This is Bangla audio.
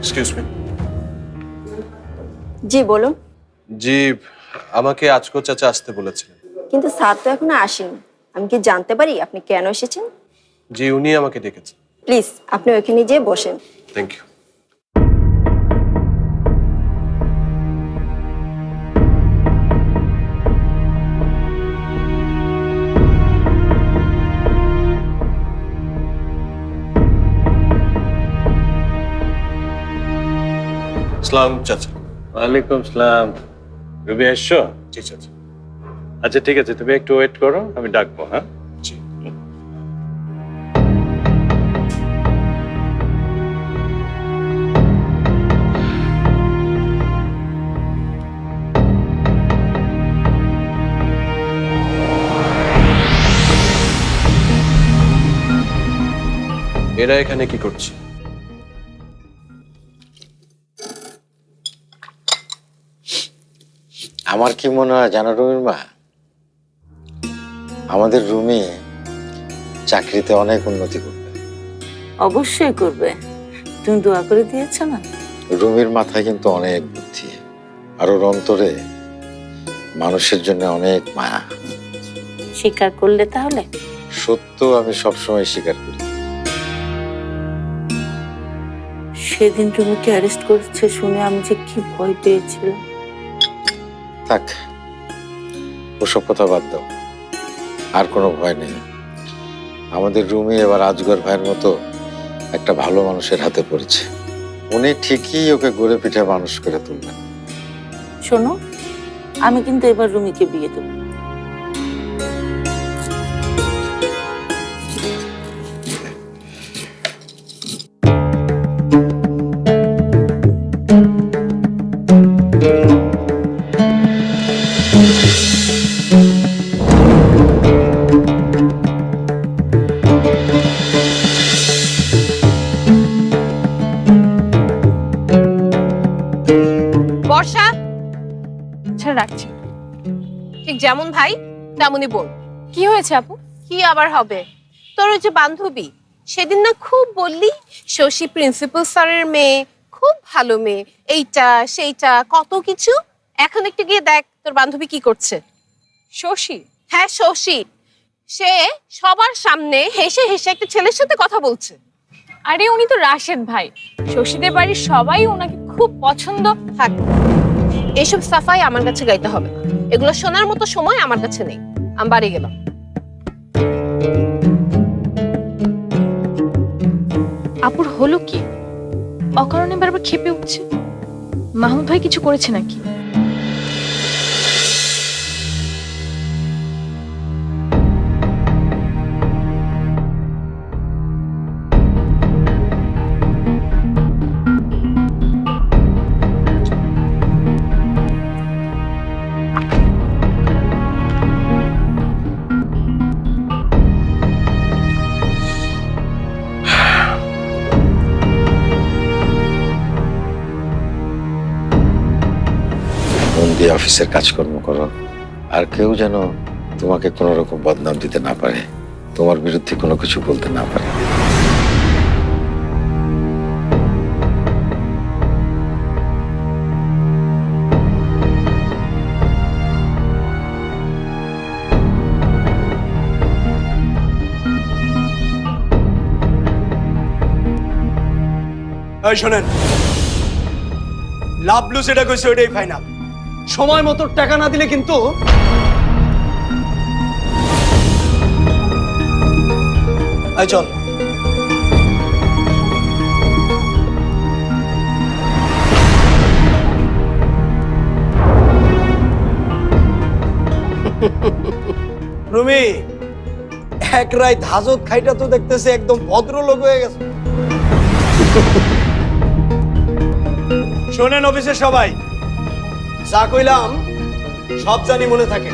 এক্সকিউজ মি জি বলুন। জি আমাকে আজকো চাচা আসতে বলেছিলেন। কিন্তু স্যার তো এখনও আসেনি। আমি কি জানতে পারি আপনি কেন এসেছেন? জি উনি আমাকে ডেকেছেন। প্লিজ আপনি ওইখানে যেয়ে বসেন। থ্যাংক ইউ সালাম চাচা। ওয়ালাইকুম সালাম রবি এসছো? জি চাচা। আচ্ছা ঠিক আছে তুমি একটু ওয়েট করো আমি ডাকবো হ্যাঁ? জি। এরা এখানে কি করছে? আমার কি মনে হয় জানো রুমির মা? আমাদের রুমি চাকরিতে অনেক উন্নতি করবে। অবশ্যই করবে। তুমি দোয়া করে দিয়েছ না? রুমির মাথায় কিন্তু অনেক বুদ্ধি আর ওর অন্তরে মানুষের জন্য অনেক মায়া। স্বীকার করলে তাহলে? সত্য আমি সবসময় স্বীকার করি। সেদিন তুমি কি অ্যারেস্ট করেছে শুনে আমি যে কি ভয় পেয়েছিলাম? থাক, ওসব কথা বাদ দাও। আর কোনো ভয় নেই। আমাদের রুমে এবার আজগর ভাইয়ের মতো একটা ভালো মানুষের হাতে পড়েছে। উনি ঠিকই ওকে গড়ে পিঠে মানুষ করে তুলবেন। শোনো, আমি কিন্তু এবার রুমিকে বিয়ে দেবো। যেমন ভাই তেমনই বোন। কি হয়েছে আপু? কি আবার হবে? তোর ওই যে বান্ধবী সেদিন না খুব বললি শশী প্রিন্সিপাল স্যারের মেয়ে খুব ভালো মেয়ে এইটা সেইটা কত কিছু? এখন একটু গিয়ে দেখ তোর বান্ধবী কি করছে। শশী? হ্যাঁ শশী। সে সবার সামনে হেসে হেসে একটা ছেলের সাথে কথা বলছে। আরে উনি তো রাশেদ ভাই। শশীদের বাড়ির সবাই ওনাকে খুব পছন্দ। থাক। এইসব সাফাই আমার কাছে গাইতে হবে। এগুলো শোনার মতো সময় আমার কাছে নেই। আমি বাড়ি গেলাম। আপুর হলো কি? অকারণে বারবার খেপে উঠছে? মাহমুদ ভাই কিছু করেছে নাকি? দিয়ে অফিসের কাজকর্ম করো, আর কেউ যেন তোমাকে কোনো রকম বদনাম দিতে না পারে, তোমার বিরুদ্ধে কোনো কিছু বলতে না পারে। শোনেন লাভলু এটা কইছে, ওইটাই ফাইনাল সময় মতো টাকা না দিলে কিন্তু চল। রুমি এক রায় ধাজত খাইটা তো দেখতেছে একদম ভদ্রলোক হয়ে গেছে। শোনেন অফিসের সবাই যা কইলাম সব জানি মনে থাকে।